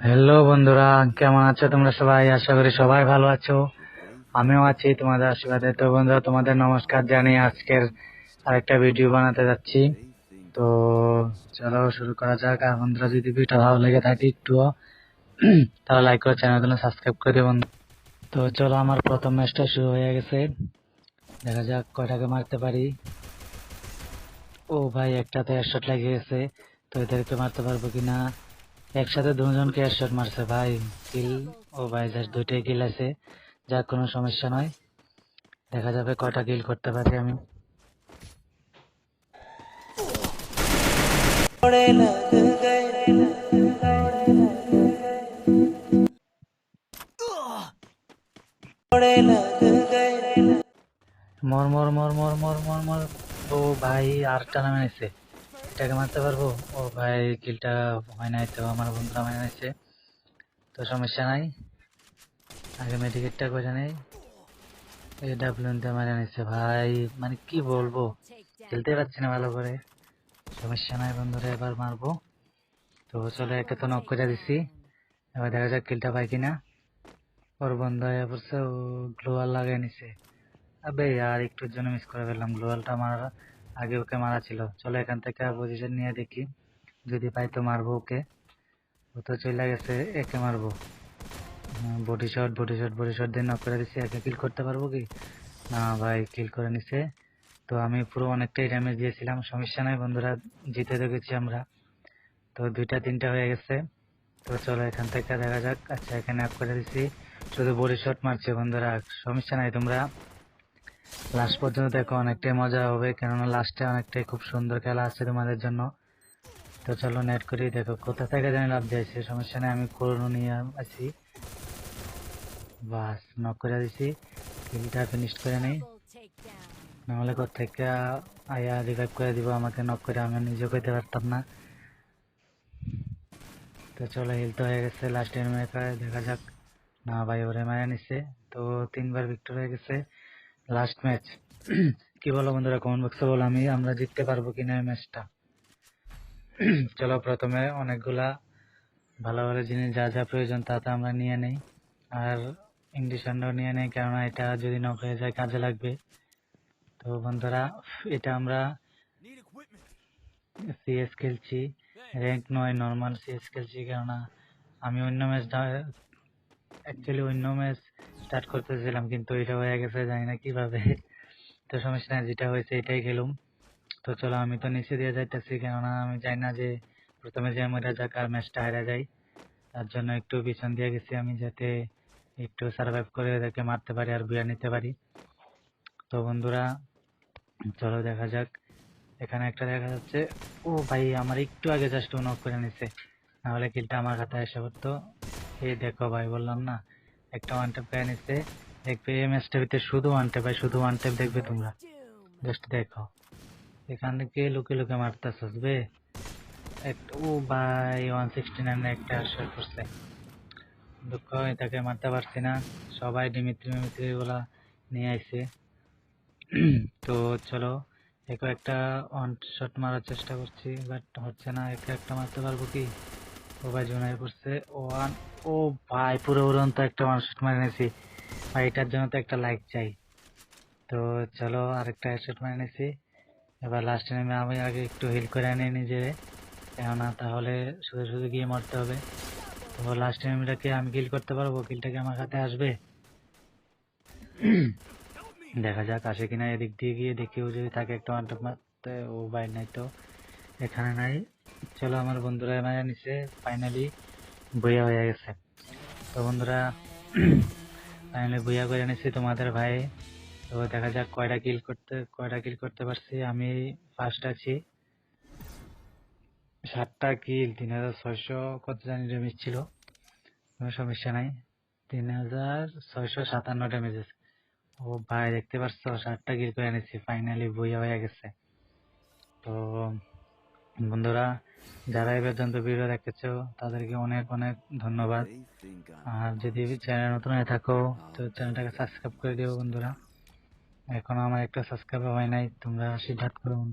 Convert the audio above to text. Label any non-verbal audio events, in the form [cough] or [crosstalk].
Hello বন্ধুরা, কেমন আছো তোমরা সবাই? আশা করি সবাই ভালো আছো। আমিও আছি তোমাদের আশীর্বাদে। তো বন্ধুরা, তোমাদের নমস্কার জানিয়ে আজকের আরেকটা ভিডিও বানাতে যাচ্ছি। তো চলো শুরু করা যাক। আর বন্ধুরা, যদি ভিডিওটা ভালো লেগে থাকে একটুও, তাহলে লাইক করে চ্যানেলগুলো সাবস্ক্রাইব করে বন্ধু। তো চলো, আমার প্রথম ম্যাচটা শুরু হয়ে গেছে। দেখা যাক কয়টাকে মারতে পারি। ও ভাই, একটাতে হেডশট লেগে গেছে তো এদেরকে মারতে পারব কিনা? একসাথে দুজনকে হেডশট মারছে ভাই কিল ও ভাই জাস্ট দুইটাই কিল আছে, যাক, কোনো সমস্যা নয়। দেখা যাবে কটা কিল করতে পারি আমি। মর মর মর মর মর মর মর ও ভাই আর নামে নিছে। এটাকে মারতে পারব? ও ভাই, কিলটা হয় নাই তো, আমার বন্ধুরা মানে নিছে। তো সমস্যা নাই। আগে মেডিকেটটা করে নেই। এই ডাবলুনটা মারা নিচ্ছে ভাই। মানে কি বলব? খেলতে পারছি না ভালো করে। সমস্যা নাই বন্ধুরা, এবার মারবো। তো চলো, একে তো নক করে দিছি। এবার দেখা যাক কিলটা পাই কিনা। ওর বন্ধ হয়ে পড়ছে, ও গ্লোয়াল লাগাই নিছে। আবে, আর একটুর জন্য মিস করে ফেললাম। গ্লোয়ালটা মারার আগে ওকে মারা ছিল। চলো এখান থেকে পজিশন নিয়ে দেখি। যদি পাই তো মারবো ওকে। ও তো চলে গেছে, একে মারবো। Body shot body shot body shot দিয়ে নক করে দিচ্ছি একে কিল করতে পারব কি? না ভাই কিল করে নিছে। তো আমি পুরো অনেকটাই ড্যামেজ দিয়েছিলাম, সমস্যা নাই বন্ধুরা, জিতে দেখেছি আমরা। তো দুইটা, তিনটা হয়ে গেছে। তো চলো এখান থেকে দেখা যাক। আচ্ছা এখানে আপ করে দিচ্ছি শুধু বডি শট মারছে বন্ধুরা, সমস্যা নাই তোমরা। লাস্ট পর্যন্ত দেখো অনেকটাই মজা হবে, কেননা লাস্টে অনেকটাই খুব সুন্দর খেলা আছে তোমাদের জন্য। তো চলো নেট করি দেখো, কোথা থেকে জানি লাভ দিয়েছে সমস্যা নেই, আমি করোনা নিয়ে আছি বাস নক করে দিছি কিলটা ফিনিশ করে নেই। নাহলে কোথেকে আয়া রিভাইভ করে দিব, আমাকে নক করে, আমি নিজে করতে পারতাম না। তো চলো হিল তো হয়ে গেছে লাস্ট এনিমে দেখা যাক। না ভাই, ওরে মারা নিছে, তো তিনবার ভিক্টর হয়ে গেছে। লাস্ট ম্যাচ [clears throat] কি বলো বন্ধুরা কমেন্ট বক্সে বলো, আমি, আমরা জিততে পারব কিনা এই ম্যাচটা [clears throat] চলো প্রথমে অনেকগুলা ভালো ভালো জিনিস যা যা প্রয়োজন তা তা আমরা নিয়ে নেই। আর ইন্ডিশনটাও নিয়ে নেই, কেননা এটা যদি নক হয়ে যায় কাজে লাগবে। তো বন্ধুরা, এটা আমরা সিএস খেলছি। র্যাঙ্ক নয় নর্মাল সিএস খেলছি, কেননা আমি অন্য ম্যাচ অ্যাকচুয়ালি অন্য ম্যাচ স্টার্ট করতেছিলাম, কিন্তু এটা হয়ে গেছে, জানি না কীভাবে। তো সমস্যা নাই, যেটা হয়েছে এটাই খেলুম। তো চলো, আমি তো নিচে দিয়ে যাইতেছি, কেননা আমি চাই না যে প্রথমে যে মরা যাক আর ম্যাচটা হারা যায়। তার জন্য একটু পিছন দিয়ে গেছি আমি, যাতে একটু সার্ভাইভ করে এদেরকে মারতে পারি আর বিয়া নিতে পারি। তো বন্ধুরা, চলো দেখা যাক। এখানে একটা দেখা যাচ্ছে। ও ভাই, আমার একটু আগে জাস্ট নক করে নিছে। নাহলে কিলটা আমার খাতায় এসে পড়তো। এই দেখো ভাই, বললাম না, একটা ওয়ান ট্যাপ পেয়ে নিচ্ছে দেখবে এই ম্যাচটা ভিতরে শুধু ওয়ান ট্যাপ ভাই, শুধু ওয়ান ট্যাপ দেখবে তোমরা। জাস্ট দেখো। এখান থেকে লুকে লুকে মারতে আসবে এক- ও ভাই ওয়ান সিক্সটি নাইন একটা শট করছে। দুঃখ তাকে মারতে পারছি না। সবাই ডিমিত্রি মিমিত্রি গুলা নিয়ে আইছে। [clears throat] তো চলো দেখো একটা ওয়ান শট মারার চেষ্টা করছি বাট হচ্ছে না, একে একটা মারতে পারব কি? ও ভাই জোনায় পড়ছে ওয়ান ও ভাই, পুরো উড়ন্ত একটা ওয়ান শট মারে নিয়েছি ভাই, এটার জন্য তো একটা লাইক চাই। তো চলো আরেকটা হেডশট মারে নিয়েছি এবার লাস্টে নেমে আমি আগে একটু হিল করে আনি নিজে কেননা তাহলে শুধু শুধু গিয়ে মারতে হবে। তো লাস্ট এনিমিটাকে আমি কিল করতে পারব? কিলটাকে আমার হাতে আসবে? দেখা যাক, আসে কিনা এদিক দিয়ে গিয়ে দেখি ও যদি থাকে একটা ওয়ানটা মারতে। ও বাইর নাই তো। এখানে নাই। চলো আমার বন্ধুরা মারা নিচে ফাইনালি বইয়া হয়ে গেছে। তো বন্ধুরা ফাইনালি বইয়া করে নিছি তোমাদের ভাই। তো দেখা যাক কয়টা কিল করতে, কয়টা কিল করতে পারছি। আমি ফার্স্ট আছি। সাতটা কিল তিন হাজার ছয়শো, কত জানি ড্যামেজ ছিল। কোনো সমস্যা নাই। তিন হাজার ছয়শো সাতান্ন ড্যামেজ ও ভাই, দেখতে পাচ্ছ, সাতটা কিল করে এনেছি। ফাইনালি বইয়া হয়ে গেছে। তো বন্ধুরা, যারা এই পর্যন্ত ভিডিও দেখেছ, তাদেরকে অনেক অনেক ধন্যবাদ। আর যদি চ্যানেল নতুন হয়ে থাকো, তো চ্যানেলটাকে সাবস্ক্রাইব করে দিও বন্ধুরা। এখনও আমার একটা সাবস্ক্রাইব হয় নাই, তোমরা আশীর্বাদ করো